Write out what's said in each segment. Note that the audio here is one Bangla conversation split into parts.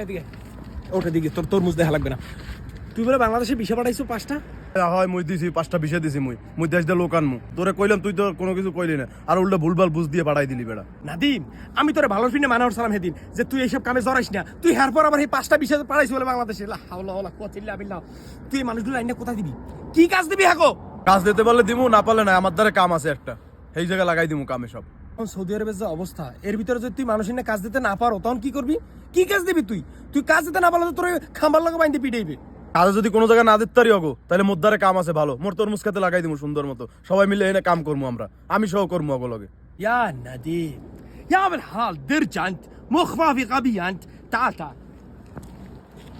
এদিকে ওটা দিকে তোর তরমুজ দেখা লাগবে না। তুই বলে বাংলাদেশে বিষে পাঠাইছো পাঁচটা? হয় মুই দিছি পাঁচটা বিষে দিছি মুই। মুই দেশ দিয়ে লোক আনমু। তোরে কইলাম তুই তো কোনো কিছু কইলি না। আর উল্টা ভুলভাল বুঝ দিয়ে পাঠাই দিলি বেড়া। নাদিম আমি তোরে ভালো ফিনে মানা সালাম হেদিন যে তুই এইসব কামে জড়াইস না। তুই হার পর আবার এই পাঁচটা বিষয় পাঠাইছি বলে বাংলাদেশে। হাওলা বিল্লাহ। তুই এই মানুষগুলো আইনে কোথায় দিবি? কি কাজ দিবি হাকো? কাজ দিতে পারলে দিমু না পারলে না আমার দ্বারা কাম আছে একটা। সেই জায়গায় লাগাই দিমু কামে সব। এখন সৌদি আরবের যে অবস্থা এর ভিতরে যদি তুই মানুষের নিয়ে কাজ দিতে না পারো তখন কি করবি কি কাজ দিবি তুই তুই কাজ দিতে না পারলে তো তোর ওই খাম্বার লাগে বাইন্দে পিটাইবে কাজে যদি কোনো জায়গায় না দিতে পারি অগো তাহলে মোর দ্বারা কাম আছে ভালো মোর তরমুজ খেতে লাগাই দিমু সুন্দর মতো সবাই মিলে এনে কাম করবো আমরা আমি সহ করবো অগো লগে يا نديم يا بالحال درج انت مخ ما في غبي انت تعال تعال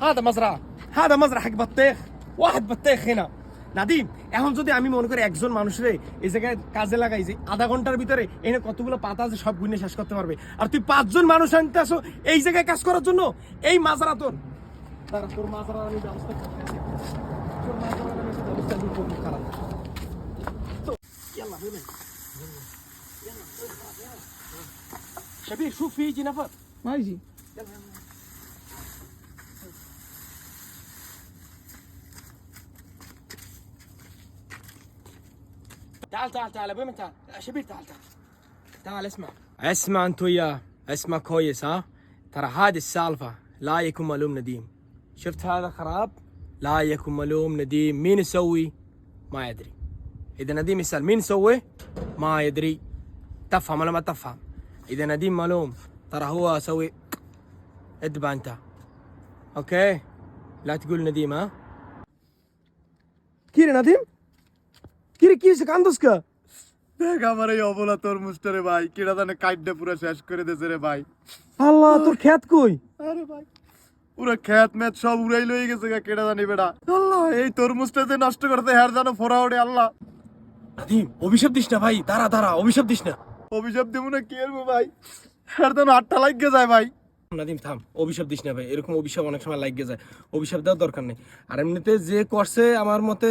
هذا مزرعه هذا مزرعه حق بطيخ واحد بطيخ هنا নাদিম এখন যদি আমি মনে করি একজন মানুষের এই জায়গায় কাজে লাগাই যে আধা ঘন্টার ভিতরে এনে কতগুলো পাতা আছে সব গুনে শেষ করতে পারবে আর তুই পাঁচজন মানুষ আনতে আসো এই জায়গায় কাজ করার জন্য এই মাজরা তোর দাঁড়া, তোর মাজরার আমি ব্যবস্থা করতেছি। তোর মাজরার আমি একটা ব্যবস্থা নিয়ে করবো, খারাপ। তো, يلا بينا. شبيه شوف في يجي نفر ما يجي تعال تعال تعال أبوي من تعال. شبير تعال تعال. تعال اسمع. اسمع أنت وياه. اسمع كويس ها. ترى هذه السالفة لا يكون ملوم نديم. شفت هذا خراب لا يكون ملوم نديم. مين يسوي؟ ما يدري. إذا نديم يسأل مين يسوي؟ ما يدري. تفهم ولا ما تفهم؟ إذا نديم ملوم ترى هو سوي اتبع أنت. أوكي؟ لا تقول نديم ها. كيري نديم؟ কি হয়েছে? কান্দোস কা? দেখ আমার এই অবলা তরমুজটা রে ভাই কিরা জানে কাইডে পুরো শেষ করে দিয়েছে রে ভাই। আল্লাহ তোর খেত কই? আরে ভাই পুরো খেত মেত সব উড়াই লয়ে গেছে গা কেডা জানি বেড়া আল্লাহ এই তরমুজটা যে নষ্ট করতে হ্যার জানো ফোরা ওড়ে আল্লাহ। নাদিম অভিশাপ দিস না ভাই দাঁড়া দাঁড়া অভিশাপ দিস না। অভিশাপ দেবো না কি ভাই? হ্যার জানো আটটা লাগিয়ে যায় ভাই। নাদিম থাম, অভিশাপ দিস না ভাই, এরকম অভিশাপ অনেক সময় লাগিয়ে যায়, অভিশাপ দেওয়ার দরকার নেই। আর এমনিতে যে করছে, আমার মতে,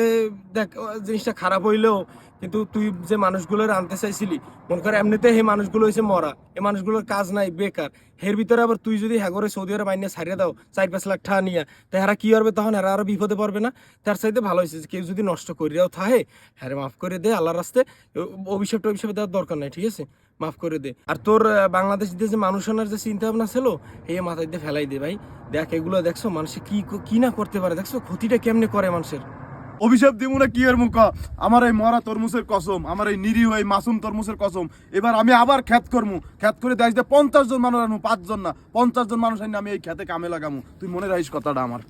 দেখ জিনিসটা খারাপ হইলেও, কিন্তু তুই যে মানুষগুলোর আনতে চাইছিলি, মনে কর এমনিতে এই মানুষগুলো হয়েছে মরা, এই মানুষগুলোর কাজ নাই, বেকার। হের ভিতরে আবার তুই যদি হ্যাগরে সৌদি আরব আইনে ছাড়িয়ে দাও, চার পাঁচ লাখ টাকা নিয়ে, তা হেরা কি করবে তখন? হেরা আরও বিপদে পড়বে না? তার চাইতে ভালো হয়েছে কেউ যদি নষ্ট করিয়াও থাহে হ্যাঁ মাফ করে দে, আল্লাহর রাস্তে অভিশাপটা অভিশাপ দেওয়ার দরকার নাই, ঠিক আছে? মাফ করে দে। আর তোর বাংলাদেশ যে মানুষ আনার যে চিন্তা ভাবনা ছিল এই মাথায় দিয়ে ফেলাই দে ভাই। দেখ, এগুলো দেখছ, মানুষ কি কি না করতে পারে, দেখছ? ক্ষতিটা কেমনে করে মানুষের? অভিশাপ দিব না কি এর মুখ? আমার এই মরা তরমুজের কসম, আমার এই নিরীহ এই মাসুম তরমুজের কসম, এবার আমি আবার খ্যাত করমু। খ্যাত করে দেখ যে পঞ্চাশ জন মানুষ আনমু, পাঁচজন না, পঞ্চাশ জন মানুষ আনি আমি এই খেতে কামে লাগামু। তুই মনে রাখিস কথাটা আমার।